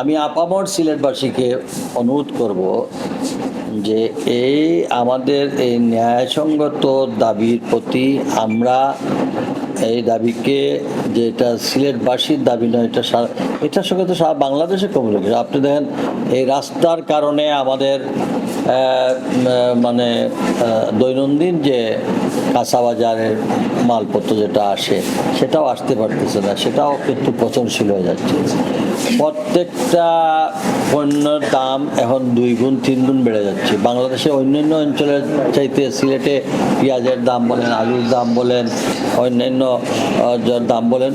আমি আপামর সিলেটবাসীকে অনুরোধ করব যে এই আমাদের এই ন্যায়সঙ্গত দাবির প্রতি আমরা এই দাবিকে যে এটা সিলেটবাসীর দাবি নয়, এটা সারা এটার সঙ্গে তো সারা বাংলাদেশে কমিউনিকেশন আপনি দেখেন, এই রাস্তার কারণে আমাদের মানে দৈনন্দিন যে কাঁচা বাজারের মালপত্র যেটা আসে, সেটাও আসতে পারতেছে না, সেটাও কিন্তু পচনশীল হয়ে যাচ্ছে। প্রত্যেকটা পণ্যের দাম এখন দুই গুণ, তিন গুণ বেড়ে যাচ্ছে। বাংলাদেশে অন্যান্য অঞ্চলের চাইতে সিলেটে পেঁয়াজের দাম বলেন, আলুর দাম বলেন, অন্যান্য দাম বলেন,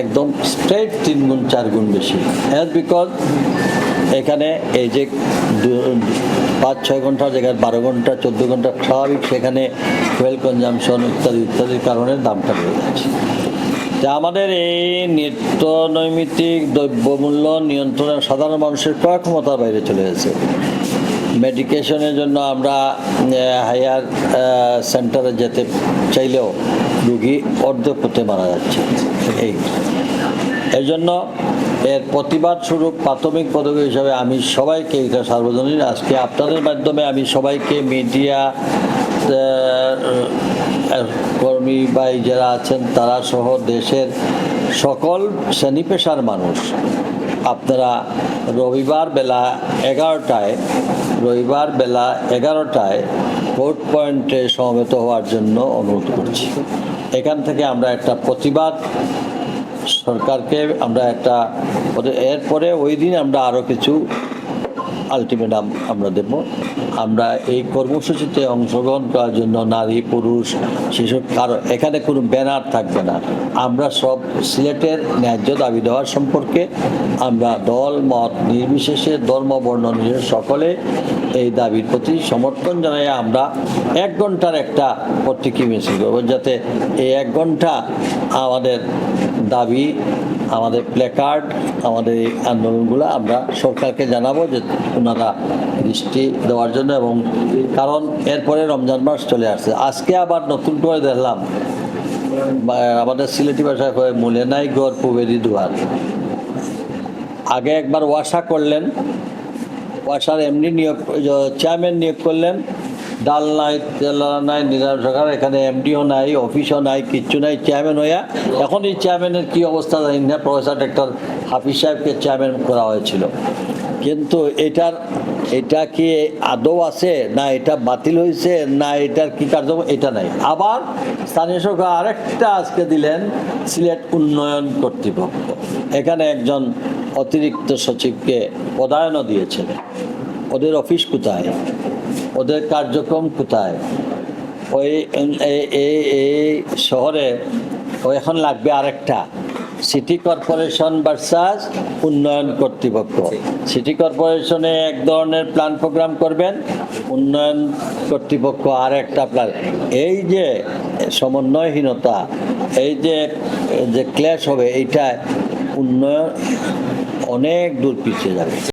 একদম স্ট্রেট তিন গুণ, চার গুণ বেশি। হ্যাঁ বিকজ এখানে এই যে পাঁচ, ছয় ঘণ্টার জায়গায় বারো ঘণ্টা, চোদ্দ ঘণ্টা স্বাভাবিক সেখানে ফুয়েল কনজামশন ইত্যাদি, ইত্যাদির কারণে দামটা বেড়ে যাচ্ছে। তা আমাদের এই নিত্য নৈমিত্তিক দ্রব্যমূল্য নিয়ন্ত্রণে সাধারণ মানুষের ক্রয় ক্ষমতার বাইরে চলে গেছে। মেডিকেশনের জন্য আমরা হায়ার সেন্টারে যেতে চাইলেও রুগী অর্ধেক পথে মারা যাচ্ছে। এই। এই জন্য এর প্রতিবাদ স্বরূপ প্রাথমিক পদক্ষেপ হিসাবে আমি সবাইকে এটা সার্বজনীন। আজকে আপনাদের মাধ্যমে আমি সবাইকে মিডিয়া কর্মী বা যারা আছেন, তারা সহ দেশের সকল শ্রেণি পেশার মানুষ, আপনারা রবিবার বেলা এগারোটায়, রবিবার বেলা এগারোটায় ভোট পয়েন্টে সমবেত হওয়ার জন্য অনুরোধ করছি। এখান থেকে আমরা একটা প্রতিবাদ সরকারকে আমরা একটা এরপরে ওই দিন আমরা আরও কিছু আলটিমেটাম আমরা দেব। আমরা এই কর্মসূচিতে অংশগ্রহণ করার জন্য নারী, পুরুষ, শিশু, কারও এখানে কোনো ব্যানার থাকবে না। আমরা সব সিলেটের ন্যায্য দাবি দেওয়ার সম্পর্কে আমরা দল, মত নির্বিশেষে, ধর্ম, বর্ণ নির্বিশেষে সকলে এই দাবির প্রতি সমর্থন জানাই। আমরা এক ঘণ্টার একটা প্রতীকী মিছিল করব যাতে এই এক ঘণ্টা আমাদের দাবি, আমাদের প্লেকার্ড আমাদের এই আন্দোলনগুলো আমরা সরকারকে জানাব যে ওনারা দৃষ্টি দেওয়ার জন্য এবং কারণ এরপরে রমজান মাস চলে আসছে। আজকে আবার নতুন করে দেখলাম আমাদের সিলেটি ভাষায় কয় মূলে নাই গড় পুবেরি দুয়ার। আগে একবার ওয়াসা করলেন, ওয়াসার এমনি নিয়োগ চেয়ারম্যান নিয়োগ করলেন ডাল নাই, তেল নাই, নিরামিষ সরকার এখানে এমডিও নাই অফিসও নাই, কিচ্ছু নাই চেয়ারম্যান হইয়া এখন এই চেয়ারম্যানের কী অবস্থা জানি না প্রফেসর ডাক্তার হাফিজ সাহেবকে চেয়ারম্যান করা হয়েছিল। কিন্তু এটার, এটা কি আদৌ আছে, না এটা বাতিল হয়েছে না এটার কি কার্য এটা নাই। আবার স্থানীয় সরকার আরেকটা আজকে দিলেন, সিলেট উন্নয়ন কর্তৃপক্ষ। এখানে একজন অতিরিক্ত সচিবকে পদায়নও দিয়েছেন ওদের অফিস কোথায়? ওদের কার্যক্রম কোথায়? ওই এই- শহরে ও এখন লাগবে আরেকটা। সিটি কর্পোরেশন ভার্সাস উন্নয়ন কর্তৃপক্ষ। সিটি কর্পোরেশনে এক ধরনের প্ল্যান প্রোগ্রাম করবেন উন্নয়ন কর্তৃপক্ষ আর একটা প্ল্যান। এই যে সমন্বয়হীনতা এই যে যে ক্লেশ হবে এইটা উন্নয়ন অনেক দূর পিছিয়ে যাবে।